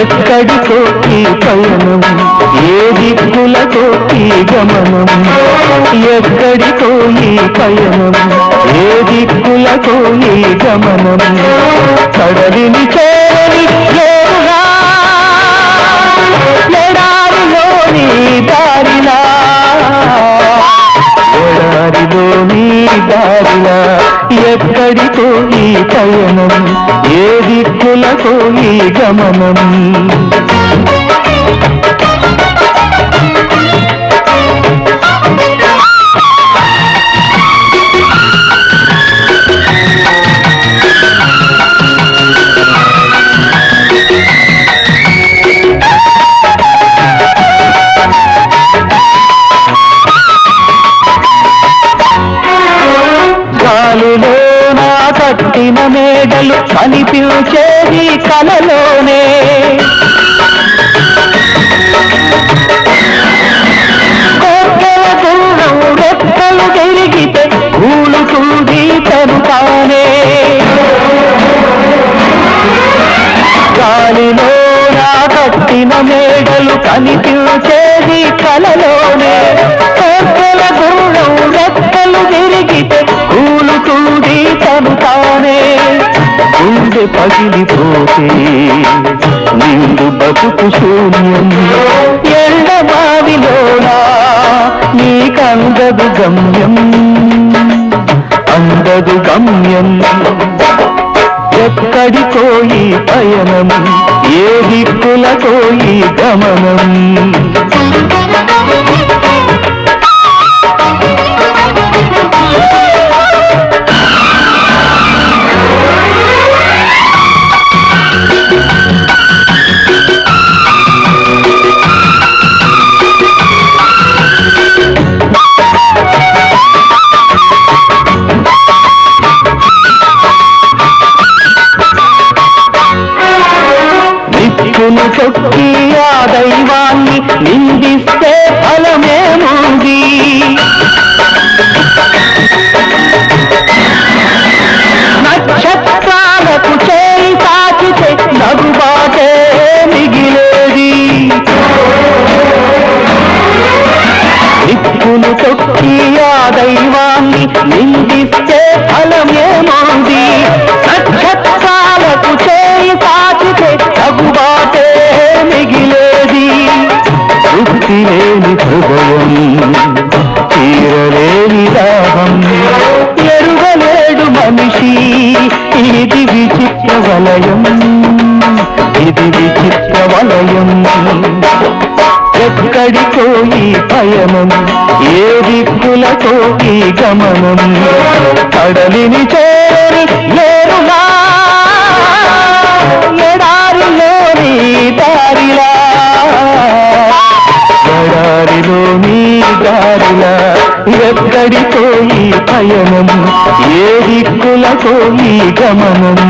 ఎక్కడికో ఈ పయనం? ఏ దిక్కులతో ఈ గమనం? ఎక్కడికో ఈ పయనం? ఏ దిక్కులతో ఈ గమనం? కడలిని చేరి లేరుగా ఎడారిలోని దారిలా పయనం ఏ దిక్కులకు ఈ గమనం? కళలు కనిపించేది కలలోనే. కోర్కెల దూరం రెక్కలు తిరిగితే కూలుతుంది తరుతానే గాలిలో నా కట్టిన మేడలు కనిపించేది కలలోనే. కోర్కెల దూరం పగిలిపోతే నిండు బతుకు శూన్యం ఎండమావిలోనా నీకందదు గమ్యం అందదు గమ్యం. ఎక్కడికో ఈ పయనం? ఏ దిక్కులకో ఈ గమనం? నిందిస్తే ఎరుగలేడు మనిషి. ఇది విచిత్ర వలయం. ఇది విచిత్ర వలయం. ఎక్కడికో ఈ పయనం ఏ దిక్కులకో ఈ గమనం. కడలిని చేరి లేరులా ఎడారిలోని దారిలా? ఎడారిలోని దారిలా? ఎక్కడికో ఈ పయనం ఏ దిక్కులకో ఈ గమనం